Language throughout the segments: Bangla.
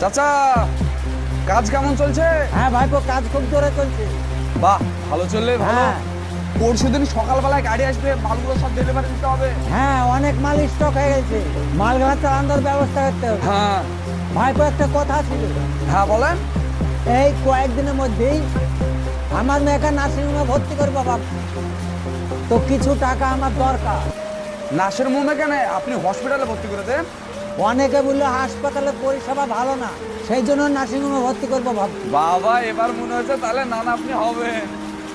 চাচা কাজ কেমন চলছে? হ্যাঁ ভাইপো কাজ খুব জোরে চলছে। বাহ ভালো চললে ভালো। হ্যাঁ। পরশু দিন সকালবেলায় গাড়ি আসবে মালগুলো সব ডেলিভারি দিতে হবে। হ্যাঁ অনেক মাল স্টক হয়ে গেছে। মাল ঘাট চালানোর ব্যবস্থা করতে হবে। হ্যাঁ। ভাইপো একটা কথা ছিল। হ্যাঁ বলেন। এই কয়েকদিনের মধ্যেই আমার মেয়েকে নার্সিংহোমে ভর্তি করব বাবা তো কিছু টাকা আমার দরকার। মুমে কেন? আপনি হসপিটালে ভর্তি করে দেন। অনেকে বলল হাসপাতালের পরিষেবা ভালো না সেই জন্য নার্সিংহোমে ভর্তি করব ভাবছি। বাবা এবার মনে হচ্ছে তাহলে নানা আপনি হবে।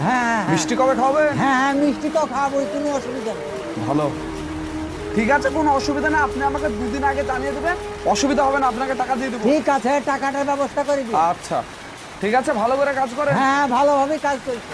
হ্যাঁ হ্যাঁ, হ্যাঁ। মিষ্টি কবে খাবেন হ্যাঁ হ্যাঁ মিষ্টি তো খাব কোনো অসুবিধা নেই। ভালো। ঠিক আছে কোনো অসুবিধা নেই আপনি আমাকে দুদিন আগে জানিয়ে দেবেন। অসুবিধা হবে না আপনাকে টাকা দিয়ে দেবো। ঠিক আছে টাকাটার ব্যবস্থা করে দিই আচ্ছা। ঠিক আছে ভালো করে কাজ করে হ্যাঁ ভালোভাবে কাজ চলছে।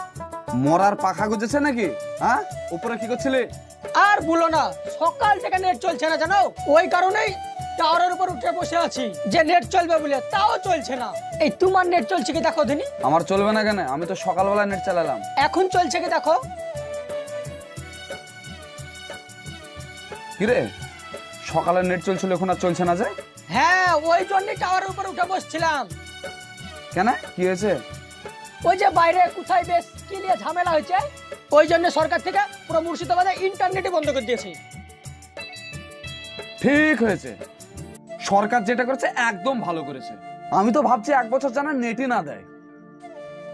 মরার পাখা গুজেছে নাকি? হ্যাঁ? উপরে কি করছিলি? আর বলো না সকাল থেকে নেট চলছে না জানো? ওই কারণেই টাওয়ারের উপর উঠে বসে আছি। যে নেট চলবে বলে তাও চলছে না। এই তোমার নেট চলছে কি দেখো দিনি? আমার চলবে না কেন? আমি তো সকালবেলা নেট চালালাম। এখন চলছে কি দেখো? কিরে? সকালে নেট চলছিল এখন আর চলছে না যে? হ্যাঁ ওই জন্যই টাওয়ারের উপর উঠে বসছিলাম। কেন? কি হয়েছে? ওই যে বাইরে কোথায় বেশ কি নিয়ে ঝামেলা হয়েছে? ওই জন্য সরকার থেকে পুরো মুর্শিদাবাদে ইন্টারনেটই বন্ধ করে দিয়েছে। ঠিক হয়েছে। সরকার যেটা করেছে একদম ভালো করেছে। আমি তো ভাবছি এক বছর যেন নেটই না দেয়।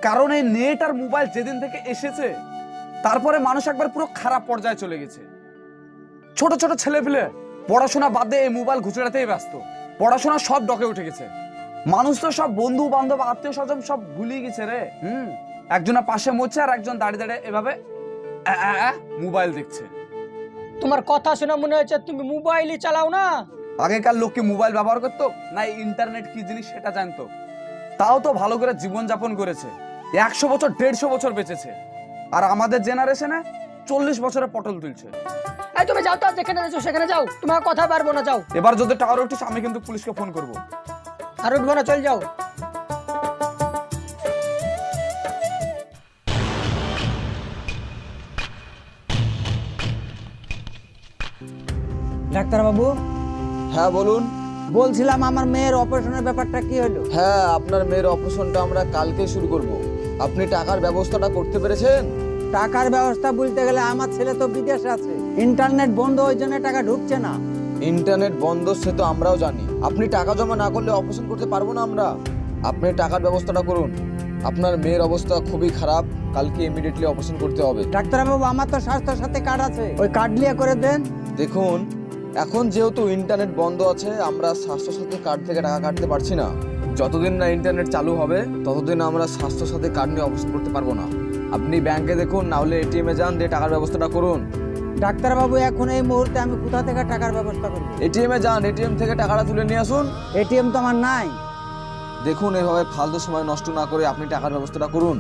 কারণ এই নেট আর মোবাইল যেদিন থেকে এসেছে, তারপরে মানুষ একবার পুরো খারাপ পর্যায়ে চলে গেছে। ছোট ছোট ছেলে পেলে পড়াশোনা বাদ দিয়ে এই মোবাইল ঘুচড়াতেই ব্যস্ত। পড়াশোনা সব ডকে উঠে গেছে। মানুষ তো সব বন্ধু বান্ধব আত্মীয় স্বজন সব ভুলিয়ে গেছে রে। হুম? একজনের পাশে মরছে আর একজন দাঁড়িয়ে দাঁড়িয়ে এভাবে আ, আ, আ, মোবাইল দেখছে। তোমার কথা শুনে মনে হচ্ছে তুমি মোবাইলই চালাও না? আগেকার লোক কি মোবাইল ব্যবহার করতো? না ইন্টারনেট কি জিনিস সেটা জানতো। তাও তো ভালো করে জীবন যাপন করেছে। একশো বছর দেড়শো বছর বেঁচেছে। আর আমাদের জেনারেশনে চল্লিশ বছরে পটল তুলছে। এই তুমি যাও তো যেখানে যাচ্ছ সেখানে যাও। তোমার কথা পারব না যাও। এবার যদি টাওয়ার উঠিস আমি কিন্তু পুলিশকে ফোন করব। আর উঠবো না চল যাও। ডাক্তারবাবু? হ্যাঁ বলুন। বলছিলাম আমার মেয়ের অপারেশনের ব্যাপারটা কি হলো? হ্যাঁ আপনার মেয়ের অপারেশনটা আমরা কালকে শুরু করব। আপনি টাকার ব্যবস্থাটা করতে পেরেছেন? টাকার ব্যবস্থা বলতে গেলে আমার ছেলে তো বিদেশে আছে। ইন্টারনেট বন্ধ ওই জন্য টাকা ঢুকছে না। ইন্টারনেট বন্ধ সে তো আমরাও জানি। আপনি টাকা জমা না করলে অপারেশন করতে পারব না আমরা। আপনি টাকার ব্যবস্থাটা করুন। আপনার মেয়ের অবস্থা খুবই খারাপ। কালকে ইমিডিয়েটলি অপারেশন করতে হবে। ডাক্তারবাবু আমার তো স্বাস্থ্য সাথে কার্ড আছে। ওই কার্ড নিয়ে করে দেন। দেখুন এখন যেহেতু ইন্টারনেট বন্ধ আছে আমরা স্বাস্থ্যসাথী কার্ড থেকে টাকা কাটতে পারছি না। যতদিন না ইন্টারনেট চালু হবে ততদিন আমরা স্বাস্থ্যসাথী কার্ড নিয়ে অপারেশন করতে পারব না। আপনি ব্যাংকে দেখুন না হলে এটিএমে যান দিয়ে টাকার ব্যবস্থাটা করুন। ডাক্তারবাবু এখন এই মুহূর্তে আমি কোথা থেকে টাকার ব্যবস্থা করব? এটিএমে যান এটিএম থেকে টাকাটা তুলে নিয়ে আসুন। এটিএম তো আমার নাই। দেখুন এভাবে ফালতু সময় নষ্ট না করে আপনি টাকার ব্যবস্থাটা করুন।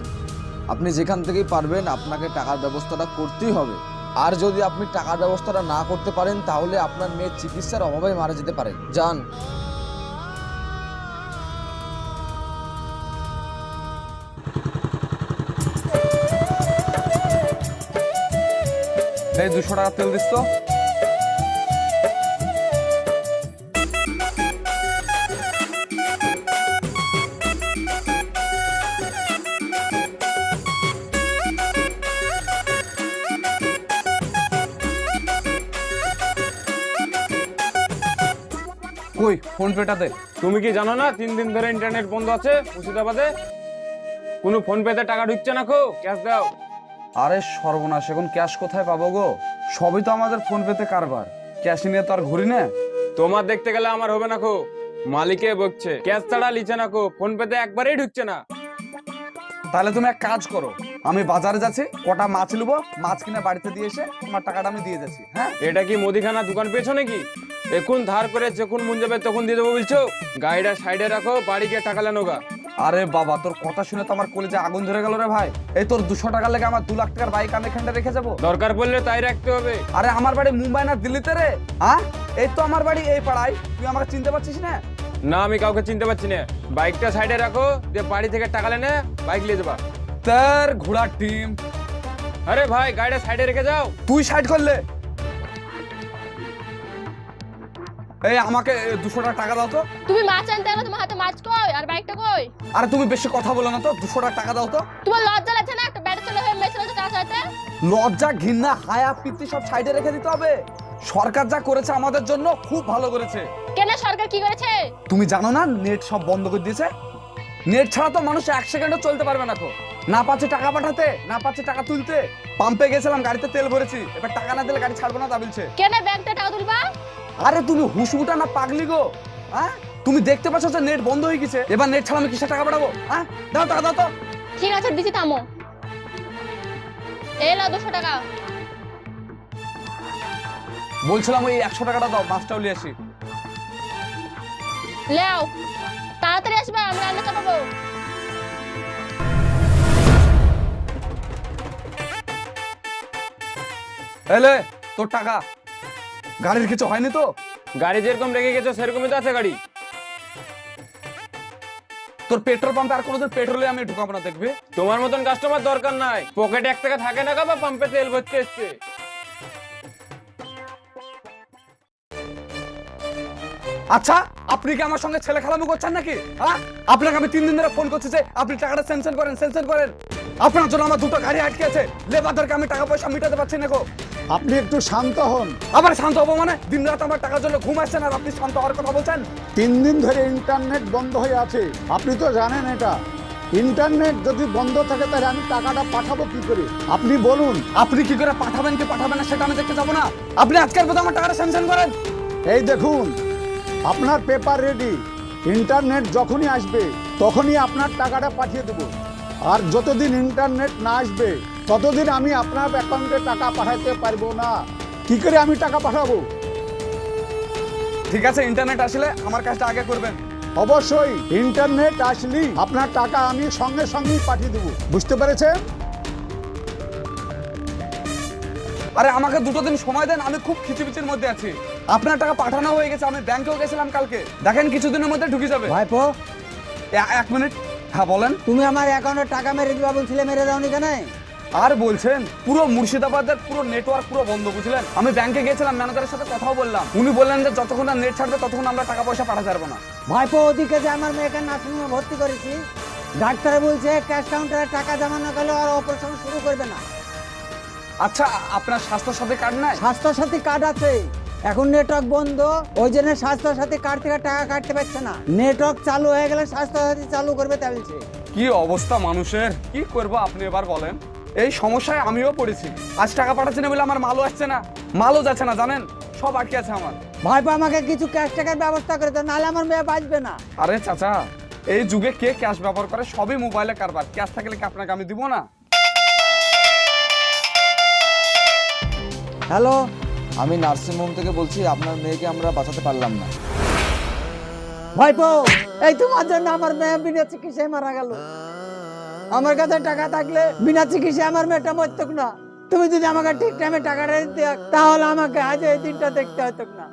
আপনি যেখান থেকেই পারবেন আপনাকে টাকার ব্যবস্থাটা করতেই হবে। আর যদি আপনি টাকার ব্যবস্থাটা না করতে পারেন, তাহলে আপনার মেয়ের চিকিৎসার অভাবে মারা যেতে পারে। যান। দুশো টাকা তেল দিস তো। ফোন পেটাতে তুমি কি জানো না তিন দিন ধরে ইন্টারনেট বন্ধ আছে মুর্শিদাবাদে? কোনো ফোন পেতে টাকা ঢুকছে না খো ক্যাশ দাও। আরে সর্বনাশ এখন ক্যাশ কোথায় পাবো গো? সবই তো আমাদের ফোন পেতে কারবার। ক্যাশ নিয়ে তো আর ঘুরি না। তোমার দেখতে গেলে আমার হবে না খো মালিকে বকছে। ক্যাশ ছাড়া লিছে না খো ফোন পেতে একবারেই ঢুকছে না। তাহলে তুমি এক কাজ করো আমি বাজারে যাচ্ছি কটা মাছ নেব মাছ কিনে বাড়িতে দিয়ে এসে তোমার টাকাটা আমি দিয়ে যাচ্ছি হ্যাঁ? এটা কি মুদিখানা দোকান পেয়েছ নাকি? এখন ধার করে যখন মন যাবে তখন দিয়ে দেবো বলছো গাড়িটা সাইডে রাখো বাড়ি গিয়ে টাকা লেনো আরে বাবা তোর কথা শুনে তো আমার কলেজে আগুন ধরে গেল রে ভাই। এই তোর দুশো টাকা লেগে আমার দু লাখ টাকার বাইক আমি এখানটা রেখে যাব? দরকার পড়লে তাই রাখতে হবে। আরে আমার বাড়ি মুম্বাই না দিল্লিতে রে? হ্যাঁ? এই তো আমার বাড়ি এই পাড়ায়। তুই আমাকে চিনতে পারছিস না? না আমি কাউকে চিনতে পারছি না। বাইকটা সাইডে রাখো যে বাড়ি থেকে টাকা লেনে বাইক নিয়ে যাবা। তার ঘোড়ার টিম আরে ভাই গাড়িটা সাইডে রেখে যাও। তুই সাইড করলে? এই আমাকে দুশো টাকা দাও তো। তুমি মাছ আনতে গেলে তোমার হাতে মাছ কই? আর বাইকটা কই? আরে তুমি বেশি কথা বলো না তো দুশো টাকা দাও তো। তোমার লজ্জা লাগছে না? একটা ব্যাটে হয়ে লজ্জা ঘৃণা হায়া পিত্তি সব সাইডে রেখে দিতে হবে। সরকার যা করেছে আমাদের জন্য খুব ভালো করেছে। কেন সরকার কি করেছে? তুমি জানো না নেট সব বন্ধ করে দিয়েছে? নেট ছাড়া তো মানুষ এক সেকেন্ডও চলতে পারবে না তো না পাচ্ছে টাকা পাঠাতে না পাচ্ছে টাকা তুলতে। পাম্পে গেছিলাম গাড়িতে তেল ভরেছি। এবার টাকা না দিলে গাড়ি ছাড়বো না তা বলছে। কেন ব্যাংকটা টাকা তুলবা? আরে তুমি হুসুটা না পাগলি গো হ্যাঁ? তুমি দেখতে পাচ্ছ যে নেট বন্ধ হয়ে গেছে এবার নেট ছাড়া আমি কিসে টাকা পাঠাবো হ্যাঁ? দাও টাকা দাও তো। ঠিক আছে দিছি থামো এই নাও দুশো টাকা। বলছিলাম ওই একশো টাকাটা দাও মাছটাও নিয়ে আসি। লেও তাড়াতাড়ি আসবে আমরা রান্না চাপাবো এলে তোর টাকা। গাড়ির কিছু হয়নি তো? গাড়ি যেরকম রেখে গেছো সেরকমই তো আছে গাড়ি। তোর পেট্রোল পাম্পে আর কোনোদিন পেট্রোলে আমি ঢুকাবো না দেখবি? তোমার মতন কাস্টমার দরকার নাই। পকেটে এক টাকা থাকে না গা বা পাম্পে তেল ভরতে এসছে? আচ্ছা আপনি কি আমার সঙ্গে ছেলে খেলামি করছেন নাকি? হ্যাঁ? আপনাকে আমি তিন দিন ধরে ফোন করছি যে আপনি টাকাটা সেনশন করেন সেনশন করেন। আপনার জন্য আমার দুটো গাড়ি আটকে আছে। লেবারদেরকে আমি টাকা পয়সা মিটাতে পারছি না গো। আপনি একটু শান্ত হন। আবার শান্ত হব মানে? দিন রাত আমার টাকার জন্য ঘুম আসছে না আর আপনি শান্ত হওয়ার কথা বলছেন? তিন দিন ধরে ইন্টারনেট বন্ধ হয়ে আছে। আপনি তো জানেন এটা। ইন্টারনেট যদি বন্ধ থাকে তাহলে আমি টাকাটা পাঠাবো কি করে? আপনি বলুন। আপনি কি করে পাঠাবেন কি পাঠাবেন না সেটা আমি দেখতে যাব না। আপনি আজকের মধ্যে আমার টাকাটা স্যাংশন করেন। এই দেখুন আপনার পেপার রেডি ইন্টারনেট যখনই আসবে তখনই আপনার টাকাটা পাঠিয়ে দেবো। আর যতদিন ইন্টারনেট না আসবে ততদিন আমি আপনার অ্যাকাউন্টে টাকা পাঠাতে পারব না। কি করে আমি টাকা পাঠাবো? ঠিক আছে ইন্টারনেট আসলে আমার কাজটা আগে করবেন। অবশ্যই ইন্টারনেট আসলেই আপনার টাকা আমি সঙ্গে সঙ্গেই পাঠিয়ে দেবো। বুঝতে পেরেছেন? আরে আমাকে দুটো দিন সময় দেন আমি খুব খিচিবিচির মধ্যে আছি। আপনার টাকা পাঠানো হয়ে গেছে আমি ব্যাংকেও গেছিলাম কালকে। দেখেন কিছুদিনের মধ্যে ঢুকে যাবে। ভাইপো। এক মিনিট। হ্যাঁ বলেন। তুমি আমার অ্যাকাউন্টে টাকা মেরে দিবা বলছিলে মেরে দাওনি কেন? আর বলছেন পুরো মুর্শিদাবাদের পুরো নেটওয়ার্ক পুরো বন্ধ বুঝলেন? আমি ব্যাংকে গেছিলাম ম্যানেজারের সাথে কথাও বললাম। উনি বললেন যে যতক্ষণ না নেট ছাড়বে ততক্ষণ আমরা টাকা পয়সা পাঠাতে পারব না। ভাইপো ওদিকে যে আমার মেয়েকে নার্সিংহোমে ভর্তি করেছি ডাক্তার বলছে ক্যাশ কাউন্টারে টাকা জমা না গেলে আর অপারেশন শুরু করবে না। আচ্ছা আপনার স্বাস্থ্য সাথী কার্ড নাই? স্বাস্থ্য সাথী কার্ড আছে। এখন নেটওয়ার্ক বন্ধ ওই জন্য স্বাস্থ্য সাথী কার্ড থেকে টাকা কাটতে পারছে না। নেটওয়ার্ক চালু হয়ে গেলে স্বাস্থ্য সাথী চালু করবে তা বলছে। কি অবস্থা মানুষের? কি করব আপনি এবার বলেন? এই সমস্যায় আমিও পড়েছি। আজ টাকা পাঠাচ্ছি না বলে আমার মালও আসছে না। মালও যাচ্ছে না জানেন? সব আটকে আছে আমার। ভাইপো আমাকে কিছু ক্যাশ টাকার ব্যবস্থা করে দাও নাহলে আমার মেয়ে বাঁচবে না। আরে চাচা এই যুগে কে ক্যাশ ব্যবহার করে? সবই মোবাইলে কারবার। ক্যাশ থাকলে কি আপনাকে আমি দিব না? হ্যালো আমি নার্সিংহোম থেকে বলছি আপনার মেয়েকে আমরা বাঁচাতে পারলাম না। ভাইপো এই তোমার জন্য আমার মেয়ে বিনা চিকিৎসায় মারা গেল? আমার কাছে টাকা থাকলে বিনা চিকিৎসায় আমার মেয়েটা মরতক না। তুমি যদি আমাকে ঠিক টাইমে টাকাটা দিতে তাহলে আমাকে আজ এই দিনটা দেখতে হতো না।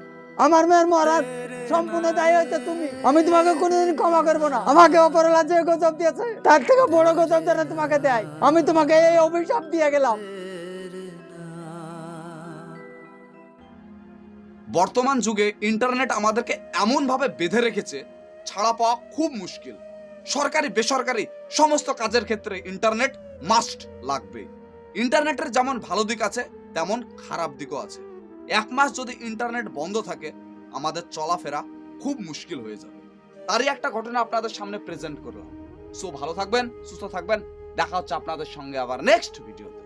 আমার মেয়ের মরার সম্পূর্ণ দায়ী হচ্ছে তুমি। আমি তোমাকে কোনোদিন ক্ষমা করব না। আমাকে অপরলা যে গজব দিয়েছে। তার থেকে বড় গজব যেন তোমাকে দেয়, আমি তোমাকে এই অভিশাপ দিয়ে গেলাম। বর্তমান যুগে ইন্টারনেট আমাদেরকে এমনভাবে বেঁধে রেখেছে, ছাড়া পাওয়া খুব মুশকিল। সরকারি, বেসরকারি সমস্ত কাজের ক্ষেত্রে ইন্টারনেট মাস্ট লাগবে। ইন্টারনেটের যেমন ভালো দিক আছে, তেমন খারাপ দিকও আছে। এক মাস যদি ইন্টারনেট বন্ধ থাকে, আমাদের চলাফেরা খুব মুশকিল হয়ে যাবে। তারই একটা ঘটনা আপনাদের সামনে প্রেজেন্ট করলাম। সো ভালো থাকবেন, সুস্থ থাকবেন। দেখা হচ্ছে আপনাদের সঙ্গে আবার নেক্সট ভিডিওতে